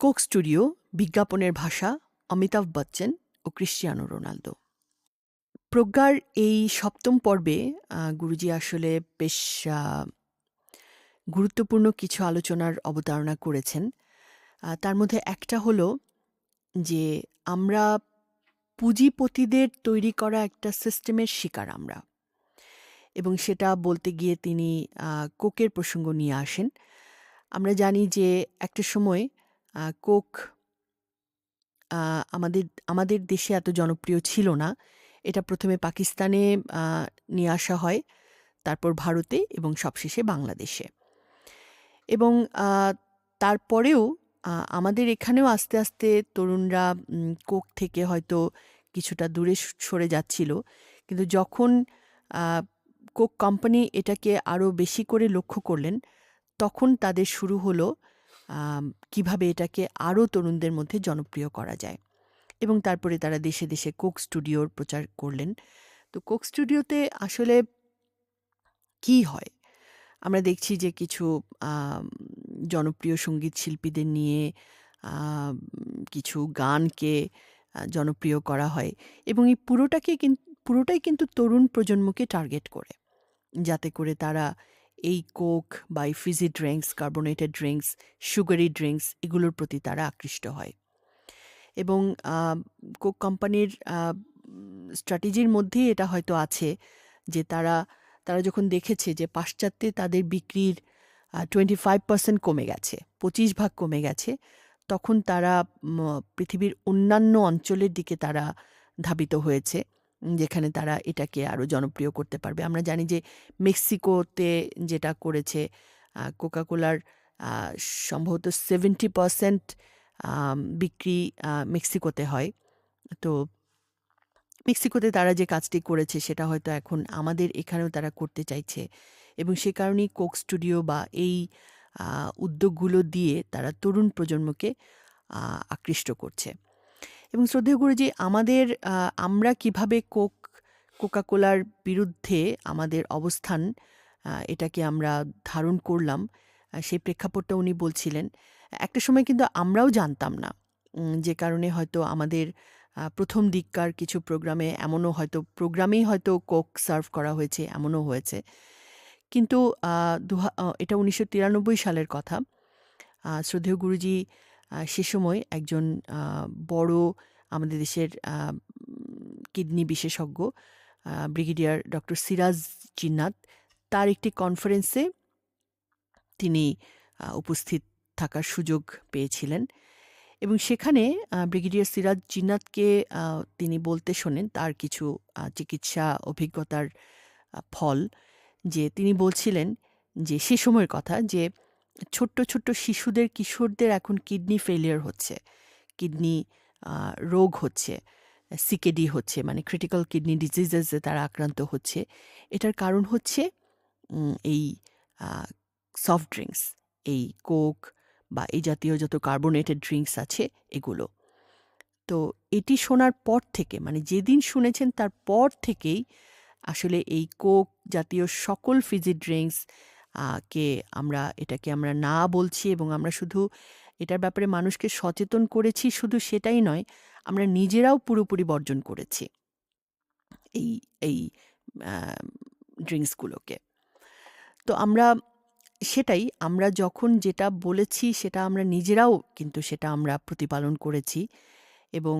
Coke studio, বিজ্ঞাপনের ভাষা অমিতাভ বচ্চন ও ক্রিশ্চিয়ানো রোনালদো। প্রজ্ঞার এই সপ্তম পর্বে গুরুজি আসলে বেশ গুরুত্বপূর্ণ কিছু আলোচনার অবতারণা করেছেন। তার মধ্যে একটা হলো যে, আমরা পুঁজিপতিদের তৈরি করা একটা সিস্টেমের শিকার আমরা। এবং সেটা বলতে গিয়ে তিনি কোকের প্রসঙ্গ নিয়ে আসেন। আমরা জানি যে একটা সময় কোক আমাদের আমাদের দেশে এত জনপ্রিয় ছিল না। এটা প্রথমে পাকিস্তানে নিয়ে আসা হয়, তারপর ভারতে এবং সবশেষে বাংলাদেশে। এবং তারপরেও আমাদের এখানেও আস্তে আস্তে তরুণরা কোক থেকে হয়তো কিছুটা দূরে সরে যাচ্ছিল। কিন্তু যখন কোক কোম্পানি এটাকে আরও বেশি করে লক্ষ্য করলেন, তখন তাদের শুরু হলো কীভাবে এটাকে আরও তরুণদের মধ্যে জনপ্রিয় করা যায়। এবং তারপরে তারা দেশে দেশে কোক স্টুডিওর প্রচার করলেন। তো কোক স্টুডিওতে আসলে কি হয়? আমরা দেখছি যে কিছু জনপ্রিয় সংগীত শিল্পীদের নিয়ে কিছু গানকে জনপ্রিয় করা হয়। এবং এই পুরোটাকে কিন্তু পুরোটাই কিন্তু তরুণ প্রজন্মকে টার্গেট করে। যাতে করে তারা এই কোক বা এই fizzy drinks carbonated drinks sugary drinks এগুলোর প্রতি তারা আকৃষ্ট হয়। এবং কোক কোম্পানির স্ট্র্যাটেজির মধ্যেই এটা হয়তো আছে যে তারা তারা যখন দেখেছে যে পাশ্চাত্যে তাদের বিক্রির টোয়েন্টি ফাইভ পার্সেন্ট কমে গেছে, পঁচিশ ভাগ কমে গেছে, তখন তারা পৃথিবীর অন্যান্য অঞ্চলের দিকে তারা ধাবিত হয়েছে। যেখানে তারা এটাকে আরও জনপ্রিয় করতে পারবে। আমরা জানি যে মেক্সিকোতে যেটা করেছে কোকাকোলার সম্ভবত সেভেন্টি পার্সেন্ট বিক্রি মেক্সিকোতে হয়। তো মেক্সিকোতে তারা যে কাজটি করেছে সেটা হয়তো এখন আমাদের এখানেও তারা করতে চাইছে এবং সে কারণেই কোক স্টুডিও বা এই উদ্যোগগুলো দিয়ে তারা তরুণ প্রজন্মকে আকৃষ্ট করছে। এবং শ্রদ্ধেয় গুরুজি, আমাদের আমরা কীভাবে কোক, কোকাকোলার বিরুদ্ধে আমাদের অবস্থান এটাকে আমরা ধারণ করলাম সেই প্রেক্ষাপটটা উনি বলছিলেন। একটা সময় কিন্তু আমরাও জানতাম না যে কারণে হয়তো আমাদের প্রথম দিককার কিছু প্রোগ্রামে এমনও হয়তো, প্রোগ্রামেই হয়তো কোক সার্ভ করা হয়েছে, এমনও হয়েছে। কিন্তু দুহা- এটা উনিশশো তিরানব্বই সালের কথা। শ্রদ্ধেয় গুরুজি সে সময় একজন বড় আমাদের দেশের কিডনি বিশেষজ্ঞ ব্রিগেডিয়ার ডক্টর সিরাজ জিন্নাত, তার একটি কনফারেন্সে তিনি উপস্থিত থাকার সুযোগ পেয়েছিলেন। এবং সেখানে ব্রিগেডিয়ার সিরাজ জিন্নাতকে তিনি বলতে শোনেন তার কিছু চিকিৎসা অভিজ্ঞতার ফল, যে তিনি বলছিলেন যে সে সময়ের কথা যে ছোট্ট ছোট্ট শিশুদের, কিশোরদের এখন কিডনি ফেলিয়ার হচ্ছে। কিডনি রোগ হচ্ছে সিকেডি হচ্ছে মানে ক্রিটিক্যাল কিডনি ডিজিজেসে তারা আক্রান্ত হচ্ছে। এটার কারণ হচ্ছে এই সফট ড্রিঙ্কস এই কোক বা এই জাতীয় যত কার্বোনেটেড ড্রিঙ্কস আছে এগুলো। তো এটি শোনার পর থেকে মানে যেদিন শুনেছেন তার পর থেকেই আসলে এই কোক জাতীয় সকল ফিজি ড্রিঙ্কস কে আমরা এটাকে আমরা না বলছি এবং আমরা শুধু এটার ব্যাপারে মানুষকে সচেতন করেছি শুধু সেটাই নয়, আমরা নিজেরাও পুরোপুরি বর্জন করেছি। এই এই ড্রিঙ্কসগুলোকে তো আমরা সেটাই, আমরা যখন যেটা বলেছি সেটা আমরা নিজেরাও কিন্তু সেটা আমরা প্রতিপালন করেছি এবং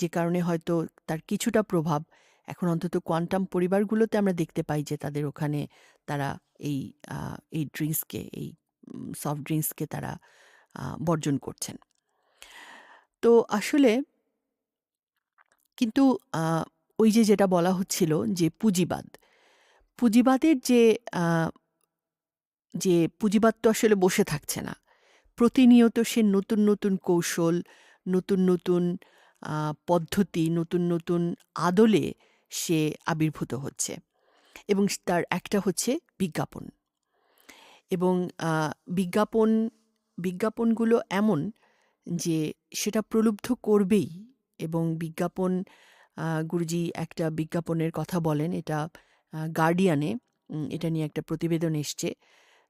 যে কারণে হয়তো তার কিছুটা প্রভাব এখন অন্তত কোয়ান্টাম পরিবারগুলোতে আমরা দেখতে পাই যে তাদের ওখানে তারা এই এই ড্রিঙ্কসকে, এই সফট ড্রিঙ্কসকে তারা বর্জন করছেন। তো আসলে কিন্তু ওই যে যেটা বলা হচ্ছিল যে পুঁজিবাদ, পুঁজিবাদের যে যে পুঁজিবাদ তো আসলে বসে থাকছে না। প্রতিনিয়ত সে নতুন নতুন কৌশল, নতুন নতুন পদ্ধতি, নতুন নতুন আদলে সে আবির্ভূত হচ্ছে। এবং তার একটা হচ্ছে বিজ্ঞাপন। এবং বিজ্ঞাপন, বিজ্ঞাপনগুলো এমন যে সেটা প্রলুব্ধ করবেই। এবং বিজ্ঞাপন গুরুজি একটা বিজ্ঞাপনের কথা বলেন, এটা গার্ডিয়ানে এটা নিয়ে একটা প্রতিবেদন এসছে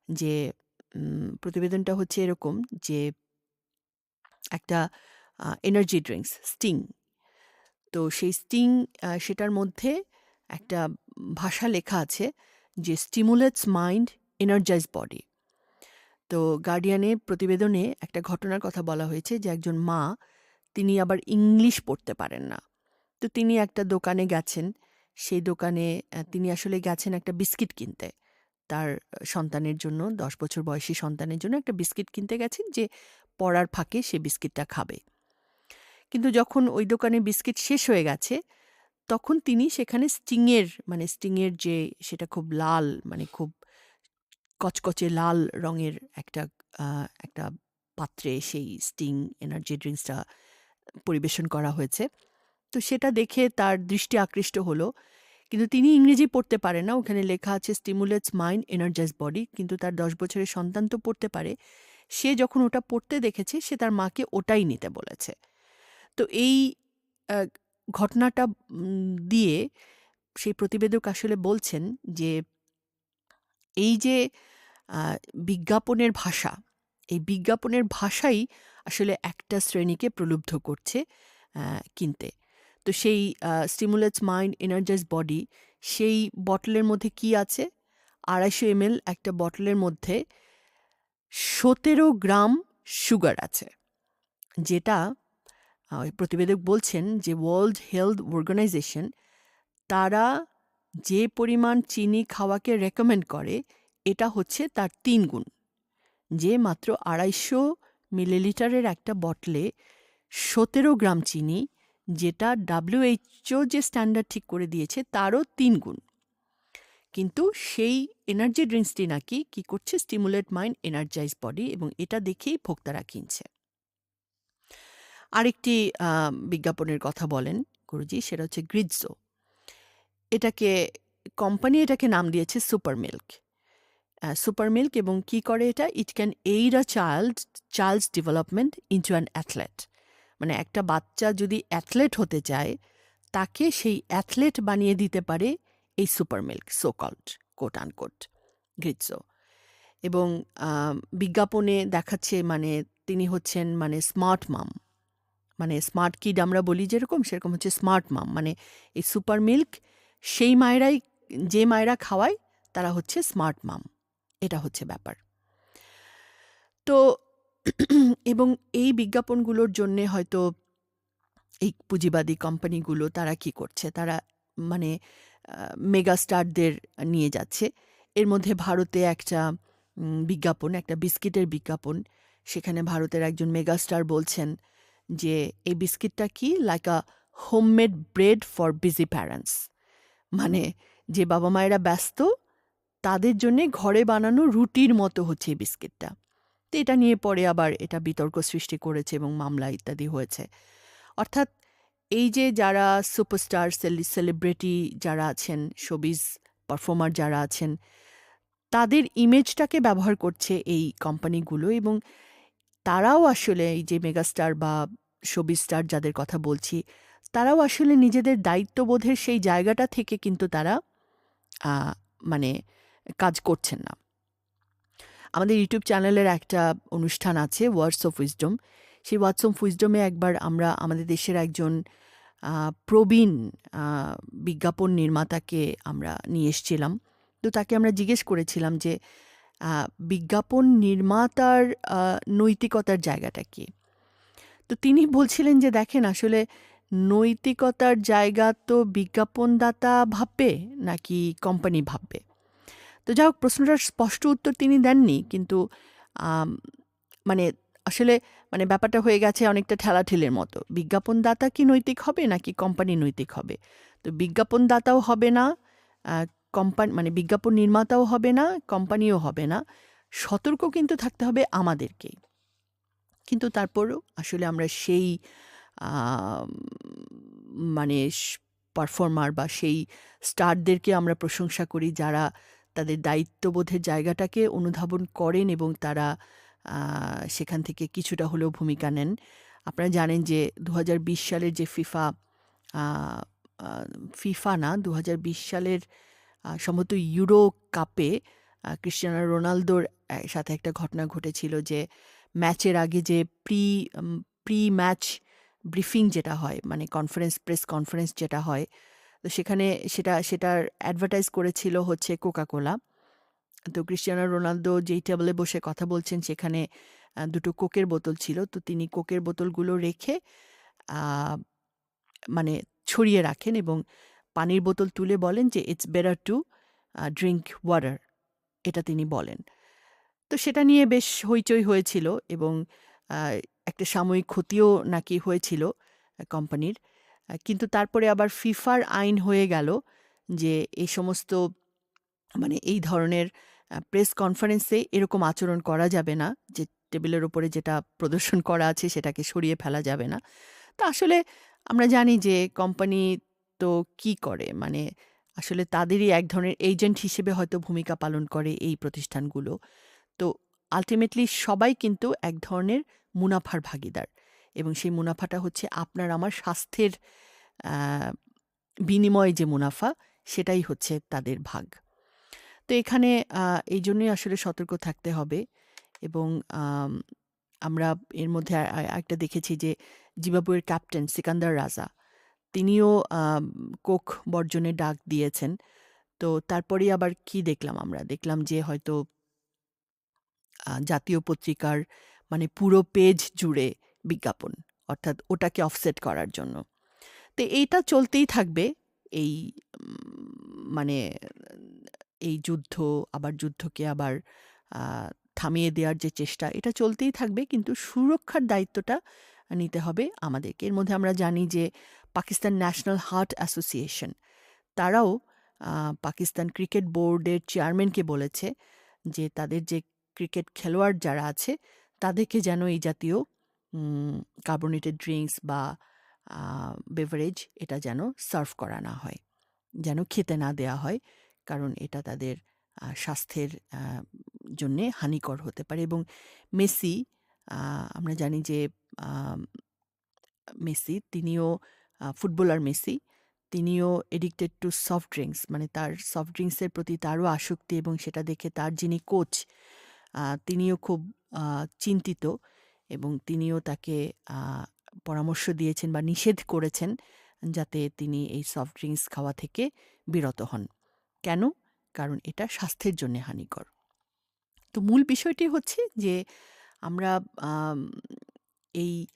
যে প্রতিবেদনটা হচ্ছে এরকম যে, একটা এনার্জি ড্রিঙ্কস স্টিং তো সেই স্টিং সেটার মধ্যে একটা ভাষা লেখা আছে যে স্টিমুলেটস মাইন্ড এনার্জাইজ বডি তো গার্ডিয়ানে প্রতিবেদনে একটা ঘটনার কথা বলা হয়েছে যে একজন মা, তিনি আবার ইংলিশ পড়তে পারেন না। তো তিনি একটা দোকানে গেছেন, সেই দোকানে তিনি আসলে গেছেন একটা বিস্কিট কিনতে। তার সন্তানের জন্য, দশ বছর বয়সী সন্তানের জন্য একটা বিস্কিট কিনতে গেছেন যে পড়ার ফাঁকে সে বিস্কিটটা খাবে। কিন্তু যখন ওই দোকানে বিস্কিট শেষ হয়ে গেছে, তখন তিনি সেখানে স্টিংয়ের মানে স্টিংয়ের যে সেটা খুব লাল মানে খুব কচকচে লাল রঙের একটা একটা পাত্রে সেই স্টিং এনার্জি ড্রিঙ্কসটা পরিবেশন করা হয়েছে। তো সেটা দেখে তার দৃষ্টি আকৃষ্ট হলো। কিন্তু তিনি ইংরেজি পড়তে পারে না। ওখানে লেখা আছে স্টিমুলেটস মাইন্ড এনার্জাইজ বডি কিন্তু তার দশ বছরের সন্তান তো পড়তে পারে। সে যখন ওটা পড়তে দেখেছে, সে তার মাকে ওটাই নিতে বলেছে। তো এই ঘটনাটা দিয়ে সেই প্রতিবেদক আসলে বলছেন যে, এই যে বিজ্ঞাপনের ভাষা, এই বিজ্ঞাপনের ভাষাই আসলে একটা শ্রেণীকে প্রলুব্ধ করছে কিনতে। তো সেই স্টিমুলেটস মাইন্ড এনার্জাইজ বডি সেই বটলের মধ্যে কি আছে? আড়াইশো এমএল একটা বটলের মধ্যে সতেরো গ্রাম সুগার আছে, যেটা প্রতিবেদক বলছেন যে ওয়ার্ল্ড হেলথ অর্গানাইজেশন তারা যে পরিমাণ চিনি খাওয়াকে রেকমেন্ড করে, এটা হচ্ছে তার তিন গুণ। যে মাত্র আড়াইশো মিলিলিটারের একটা বটলে সতেরো গ্রাম চিনি, যেটা ডাব্লিউএইচও যে স্ট্যান্ডার্ড ঠিক করে দিয়েছে, তারও তিন গুণ। কিন্তু সেই এনার্জি ড্রিঙ্কসটি নাকি কি করছে? স্টিমুলেট মাইন্ড এনার্জাইজ বডি এবং এটা দেখেই ভোক্তারা কিনছে। আরেকটি বিজ্ঞাপনের কথা বলেন গুরুজি, সেটা হচ্ছে গ্রিজো এটাকে, কোম্পানি এটাকে নাম দিয়েছে সুপার মিল্ক সুপার মিল্ক এবং কি করে এটা? It can aid a child, child's development into an athlete. মানে একটা বাচ্চা যদি অ্যাথলেট হতে চায়, তাকে সেই অ্যাথলেট বানিয়ে দিতে পারে এই super milk so called quote unquote গ্রিটসো এবং বিজ্ঞাপনে দেখাচ্ছে মানে তিনি হচ্ছেন মানে স্মার্ট মাম। মানে স্মার্ট কিড আমরা বলি যেরকম, সেরকম হচ্ছে স্মার্ট মাম মানে এই সুপার মিল্ক সেই মায়েরাই, যে মায়েরা খাওয়ায়, তারা হচ্ছে স্মার্ট মাম এটা হচ্ছে ব্যাপার। তো এবং এই বিজ্ঞাপনগুলোর জন্যে হয়তো এই পুঁজিবাদী কোম্পানিগুলো তারা কি করছে? তারা মানে মেগাস্টারদের নিয়ে যাচ্ছে। এর মধ্যে ভারতে একটা বিজ্ঞাপন, একটা বিস্কিটের বিজ্ঞাপন, সেখানে ভারতের একজন মেগাস্টার বলছেন যে এই বিস্কিটটা কি? Like a homemade bread for busy parents মানে যে বাবা মায়েরা ব্যস্ত, তাদের জন্যে ঘরে বানানো রুটির মতো হচ্ছে এই বিস্কিটটা। তো এটা নিয়ে পরে আবার এটা বিতর্ক সৃষ্টি করেছে এবং মামলা ইত্যাদি হয়েছে। অর্থাৎ এই যে যারা সুপারস্টার সেলিব্রিটি যারা আছেন শোবিজ পারফর্মার যারা আছেন, তাদের ইমেজটাকে ব্যবহার করছে এই কোম্পানিগুলো এবং তারাও আসলে এই যে মেগাস্টার বা শোবিজ স্টার যাদের কথা বলছি, তারাও আসলে নিজেদের দায়িত্ববোধের সেই জায়গাটা থেকে কিন্তু তারা মানে কাজ করছেন না। আমাদের ইউটিউব চ্যানেলের একটা অনুষ্ঠান আছে ওয়ার্ডস অফ উইজডম সেই ওয়ার্ডস অফ উইজডমে একবার আমরা আমাদের দেশের একজন প্রবীণ বিজ্ঞাপন নির্মাতাকে আমরা নিয়ে এসেছিলাম। তো তাকে আমরা জিজ্ঞেস করেছিলাম যে বিজ্ঞাপন নির্মাতার নৈতিকতার জায়গাটা কি? তো তিনি বলছিলেন যে, দেখেন, আসলে নৈতিকতার জায়গা তো বিজ্ঞাপনদাতা ভাববে নাকি কোম্পানি ভাববে? তো যাই হোক, প্রশ্নটার স্পষ্ট উত্তর তিনি দেননি, কিন্তু মানে আসলে মানে ব্যাপারটা হয়ে গেছে অনেকটা ঠেলাঠেলের মতো। বিজ্ঞাপনদাতা কি নৈতিক হবে নাকি কোম্পানি নৈতিক হবে? তো বিজ্ঞাপনদাতাও হবে না কোম্পানি মানে বিজ্ঞাপন নির্মাতাও হবে না কোম্পানিও হবে না। সতর্ক কিন্তু থাকতে হবে আমাদেরকেই কিন্তু তারপরও আসলে আমরা সেই মানে পারফর্মার বা সেই স্টারদেরকে আমরা প্রশংসা করি যারা তাদের দায়িত্ববোধের জায়গাটাকে অনুধাবন করেন এবং তারা সেখান থেকে কিছুটা হলেও ভূমিকা নেন। আপনারা জানেন যে দু হাজার বিশ সালের যে ফিফা ফিফা না দু হাজার বিশ সালের সম্ভবত ইউরো কাপে ক্রিস্টিয়ানো রোনালদোর সাথে একটা ঘটনা ঘটেছিল যে ম্যাচের আগে যে প্রি প্রি ম্যাচ ব্রিফিং যেটা হয় মানে কনফারেন্স, প্রেস কনফারেন্স যেটা হয়, তো সেখানে সেটা, সেটার অ্যাডভার্টাইজ করেছিল হচ্ছে কোকা কোলা তো ক্রিস্টিয়ানো রোনালদো যেই টেবলে বসে কথা বলছেন, সেখানে দুটো কোকের বোতল ছিল, তো তিনি কোকের বোতলগুলো রেখে মানে ছড়িয়ে রাখেন এবং পানির বোতল তুলে বলেন যে it's better to drink water এটা তিনি বলেন। তো সেটা নিয়ে বেশ হইচই হয়েছিল এবং একটা সাময়িক ক্ষতিও নাকি হয়েছিল কোম্পানির। কিন্তু তারপরে আবার ফিফার আইন হয়ে গেল যে, এই সমস্ত মানে এই ধরনের প্রেস কনফারেন্সে এরকম আচরণ করা যাবে না যে, টেবিলের ওপরে যেটা প্রদর্শন করা আছে সেটাকে সরিয়ে ফেলা যাবে না। তো আসলে আমরা জানি যে, কোম্পানি তো কি করে? মানে আসলে তাদেরই এক ধরনের এজেন্ট হিসেবে হয়তো ভূমিকা পালন করে এই প্রতিষ্ঠানগুলো। তো আলটিমেটলি সবাই কিন্তু এক ধরনের মুনাফার ভাগিদার এবং সেই মুনাফাটা হচ্ছে আপনার আমার স্বাস্থ্যের বিনিময়ে যে মুনাফা সেটাই হচ্ছে তাদের ভাগ। তো এখানে এই জন্যই আসলে সতর্ক থাকতে হবে এবং আম, আমরা এর মধ্যে একটা দেখেছি যে জিম্বাবুয়ের ক্যাপ্টেন সিকান্দার রাজা তিনিও কোক বর্জনের ডাক দিয়েছেন। তো তারপরেই আবার কি দেখলাম আমরা? দেখলাম যে হয়তো জাতীয় পত্রিকার মানে পুরো পেজ জুড়ে বিজ্ঞাপন, অর্থাৎ ওটাকে অফসেট করার জন্য। তো এইটা চলতেই থাকবে, এই মানে এই যুদ্ধ, আবার যুদ্ধকে আবার থামিয়ে দেওয়ার যে চেষ্টা, এটা চলতেই থাকবে, কিন্তু সুরক্ষার দায়িত্বটা নিতে হবে। আমাদেরকে, এর মধ্যে আমরা জানি যে পাকিস্তান ন্যাশনাল হার্ট অ্যাসোসিয়েশন, তারাও পাকিস্তান ক্রিকেট বোর্ডের চেয়ারম্যানকে বলেছে যে তাদের যে ক্রিকেট খেলোয়াড় যারা আছে, তাদেরকে যেন এই জাতীয় কার্বোনেটেড ড্রিঙ্কস বা বেভারেজ এটা যেন সার্ভ করা না হয়, যেন খেতে না দেয়া হয়, কারণ এটা তাদের স্বাস্থ্যের জন্যে হানিকর হতে পারে এবং মেসি আমরা জানি যে মেসি তিনিও ফুটবলার মেসি তিনিও এডিক্টেড টু সফট ড্রিঙ্কস মানে তার সফট ড্রিঙ্কসের প্রতি তারও আসক্তি এবং সেটা দেখে তার যিনি কোচ তিনিও খুব চিন্তিত এবং তিনিও তাকে পরামর্শ দিয়েছেন বা নিষেধ করেছেন যাতে তিনি এই সফট ড্রিঙ্কস খাওয়া থেকে বিরত হন। কেন? কারণ এটা স্বাস্থ্যের জন্য হানিকর। তো মূল বিষয়টি হচ্ছে যে আমরা আম, এই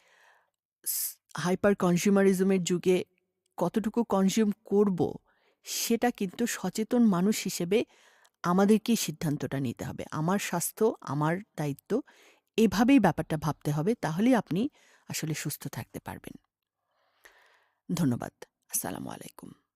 হাইপার কনজিউমারিজমের যুগে কতটুকু কনজিউম করব, সেটা কিন্তু সচেতন মানুষ হিসেবে আমাদেরকেই সিদ্ধান্তটা নিতে হবে। আমার স্বাস্থ্য, আমার দায়িত্ব, এভাবেই ব্যাপারটা ভাবতে হবে, তাহলেই আপনি আসলে সুস্থ থাকতে পারবেন। ধন্যবাদ। আসসালামু আলাইকুম।